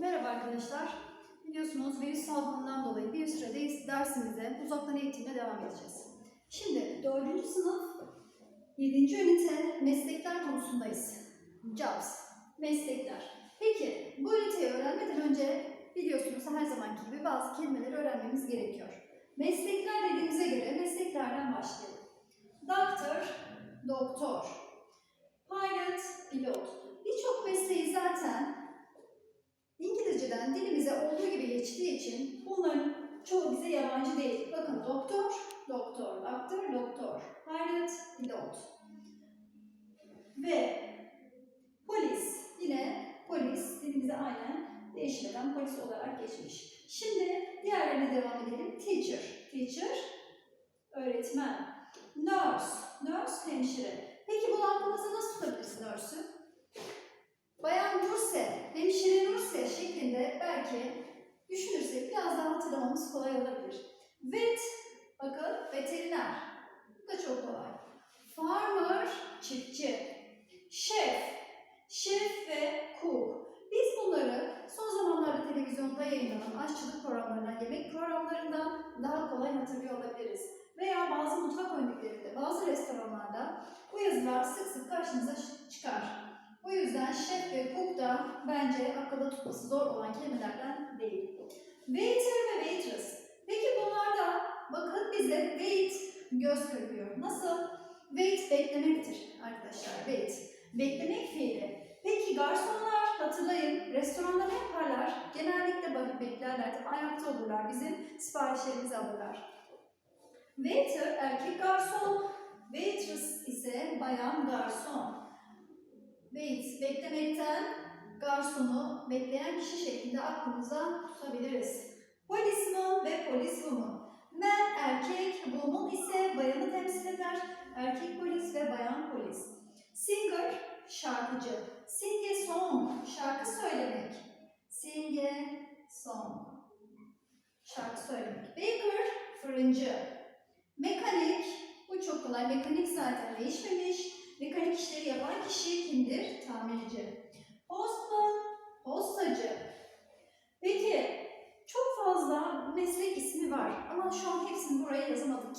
Merhaba arkadaşlar. Biliyorsunuz virüs salgından dolayı bir sürede dersimize uzaktan eğitimle devam edeceğiz. Şimdi 4. sınıf 7. ünite meslekler konusundayız. Jobs, meslekler. Peki bu üniteyi öğrenmeden önce biliyorsunuz her zamanki gibi bazı kelimeleri öğrenmemiz gerekiyor. Meslekler dediğimize göre mesleklerden başlayalım. Doctor, doktor. Pilot, pilot. Birçok mesleği zaten İngilizceden dilimize olduğu gibi geçtiği için bunların çoğu bize yabancı değil. Bakın doktor, doktor, doktor, doktor, pilot, pilot. Ve polis, yine polis dilimize aynen değişmeden polis olarak geçmiş. Şimdi diğerlerine devam edelim. Teacher, teacher, öğretmen. Nurse, nurse hemşire. Peki bunu aklımızda nasıl tutabiliriz nurse'ü? Bayan Nurse, hemşire Nurse şeklinde belki düşünürsek hatırlamamız kolay olabilir. Vet, bakın veteriner. Bu da çok kolay. Farmer, çiftçi. Şef, şef ve cook. Biz bunları son zamanlarda televizyonda yayınlanan aşçılık programlarından, yemek programlarından daha kolay hatırlıyor olabiliriz. Veya bazı mutfak önlüklerinde, bazı restoranlarda bu yazılar sık sık karşımıza çıkar. Yüzden şef ve cook da bence akılda tutması zor olan kelimelerden değil. Waiter ve waitress. Peki bunlarda bakın bize wait göz kırpıyor. Nasıl? Wait beklemektir arkadaşlar. Wait. Beklemek fiili. Peki garsonlar hatırlayın restoranda ne yaparlar? Genellikle bakıp beklerler. Ayakta olurlar. Bizim siparişlerimizi alırlar. Waiter erkek garson. Waitress ise bayan garson. Beklemekten garsonu bekleyen kişi şeklinde aklımıza tutabiliriz. Policeman ve policewoman. Man erkek, woman ise bayanı temsil eder. Erkek polis ve bayan polis. Singer, şarkıcı. Sing a song, şarkı söylemek. Sing a song, şarkı söylemek. Baker, fırıncı. Mekanik, bu çok kolay. Mekanik zaten değişmemiş. Mekanik işleri yapan kişi kimdir? Tamirci. Postman, postacı. Peki, çok fazla meslek ismi var ama şu an hepsini buraya yazamadık.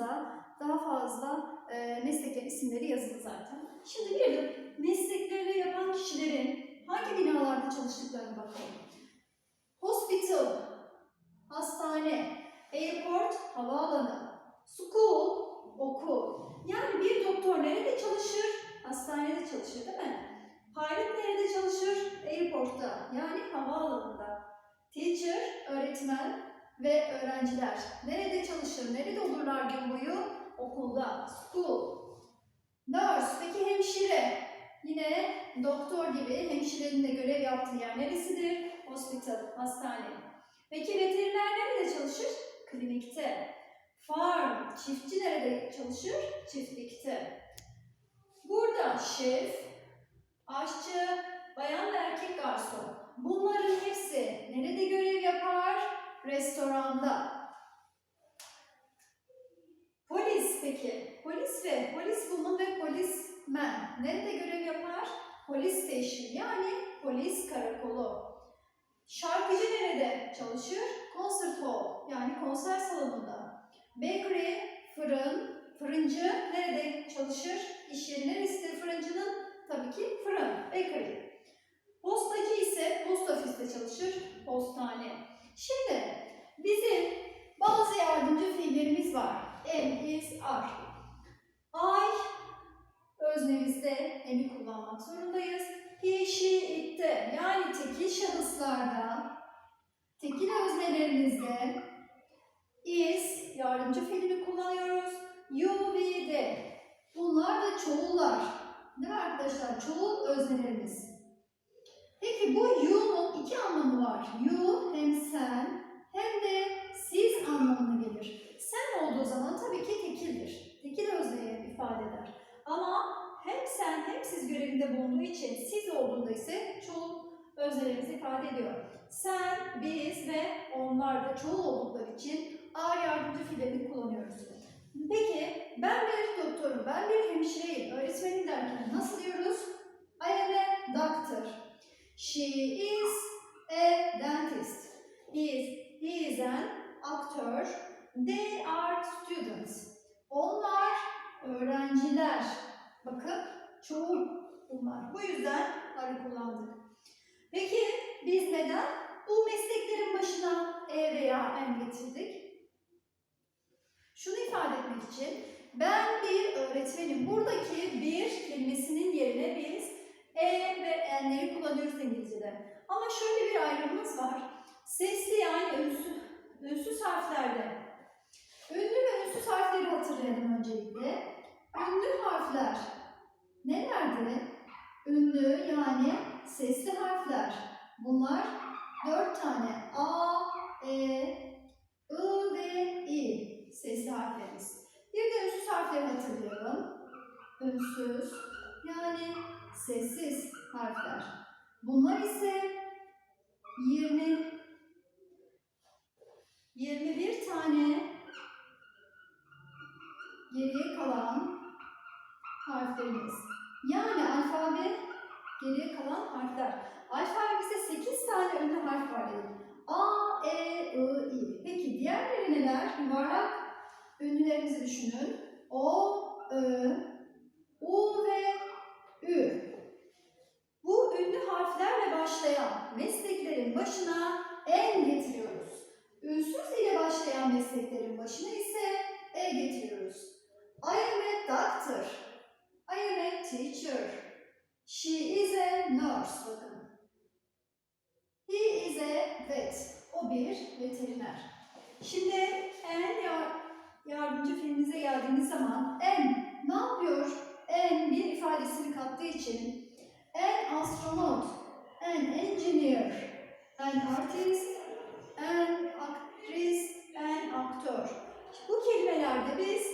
Kitabımızda daha fazla e, meslekler isimleri yazılı zaten. Şimdi bir de meslekleri yapan kişilerin hangi binalarda çalıştıklarına bakalım. Hospital, hastane, airport, havaalanı, school, okul. Yani bir doktor nerede çalışır? Hastanede çalışır değil mi? Pilot nerede çalışır? Airport'ta yani havaalanında. Teacher, öğretmen ve öğrenciler nerede çalışır? Nerede olurlar gün boyu? Okulda. School. Nurse, peki hemşire. Yine doktor gibi hemşirenin de görev yaptığı yer neresidir? Hospital, hastane. Peki veteriner nerede çalışır? Klinikte. Farm, çiftçi nerede çalışır? Çiftlikte. Burada şef, aşçı, bayan ve erkek garson. Bunların hepsi nerede görev yapar? Restoranda. Polis peki. Polis ve polis woman ve polisman nerede görev yapar? Polis station yani polis karakolu. Şarkıcı nerede çalışır? Concert hall yani konser salonunda. Bakery, fırın, fırıncı nerede çalışır? İş yeri neresidir fırıncının? Tabii ki fırın, bakery. Postacı ise post ofiste çalışır, postane. Şimdi bizim bazı yardımcı fiillerimiz var. Am, is, are. I öznemizde em'i kullanmak zorundayız. He, she, it'te yani tekil şahıslarda, tekil öznelerimizde is yardımcı fiilini kullanıyoruz. You, we, they. Bunlar da çoğullar. Değil mi arkadaşlar? Çoğul öznelerimiz. Peki bu you'nun iki anlamı var. You hem sen hem de siz anlamına gelir. Sen olduğu zaman tabii ki tekildir. Tekil özneye ifade eder. Ama hem sen hem siz görevinde bulunduğu için siz olduğunda ise çoğul öznelerimizi ifade ediyor. Sen, biz ve onlar da çoğul oldukları için ağır yardımcı fiillerini kullanıyoruz. Peki ben bir doktorum, ben bir hemşireyim, öğretmenim derken nasıl diyoruz? I am a doctor. She is a dentist. He is, he is an actor. They are students. Onlar öğrenciler. Bakın çoğul bunlar. Bu yüzden are kullandık. Peki biz neden bu mesleklerin başına e veya en getirdik? Şunu ifade etmek için ben bir öğretmenim. Buradaki bir kelimesinin yerine biz e ve enleri kullanıyoruz İngilizce'de. Ama şöyle bir ayrımımız var. Sesli yani ünsüz, ünsüz harflerde. Ünlü ve ünsüz harfleri hatırlayalım öncelikle. Ünlü harfler nelerdi? Ünlü yani sesli harfler. Bunlar dört tane. A, E, I ve I sesli harflerimiz. Bir de ünsüz harfleri hatırlayalım. Ünsüz yani sessiz harfler. Bunlar ise 20 21 tane geriye kalan harflerimiz. Yani alfabe geriye kalan harfler. Alfabemizde 8 tane ünlü harf var dedik. A, E, I, I. Peki diğerleri neler? Yuvarlak ünlülerimizi düşünün. O, Ö, U ve Ü. Bu ünlü harflerle başlayan mesleklerin başına en getiriyoruz. Ünsüz ile başlayan mesleklerin başına ise e getiriyoruz. I am a doctor. I am a teacher. She is a nurse. Bakın. He is a vet. O bir veteriner. Şimdi en yar- yardımcı fiilimize geldiğimiz zaman en ne yapıyor? En bir ifadesini kattığı için en astronot, en engineer, en artist, en aktris, en aktör. Bu kelimelerde biz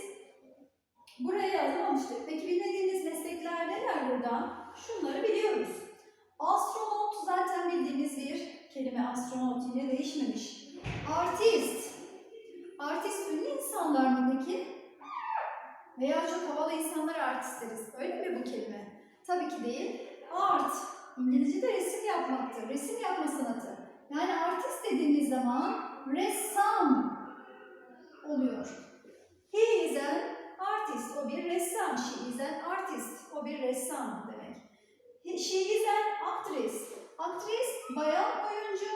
buraya yazmamıştık. Peki bilmediğiniz meslekler neler burada? Şunları biliyoruz. Astronot zaten bildiğimiz bir kelime. Astronot yine değişmemiş. Artist. Artist ünlü insanlar mı peki? Veya çok havalı insanlar artist deriz. Öyle mi bu kelime? Tabii ki değil. Art. İngilizce'de resim yapmaktır. Resim yapma sanatı. Yani artist dediğimiz zaman ressam oluyor. He is an artist. O bir ressam. She is an artist. O bir ressam demek. He- She is an actress. Aktris bayan oyuncu.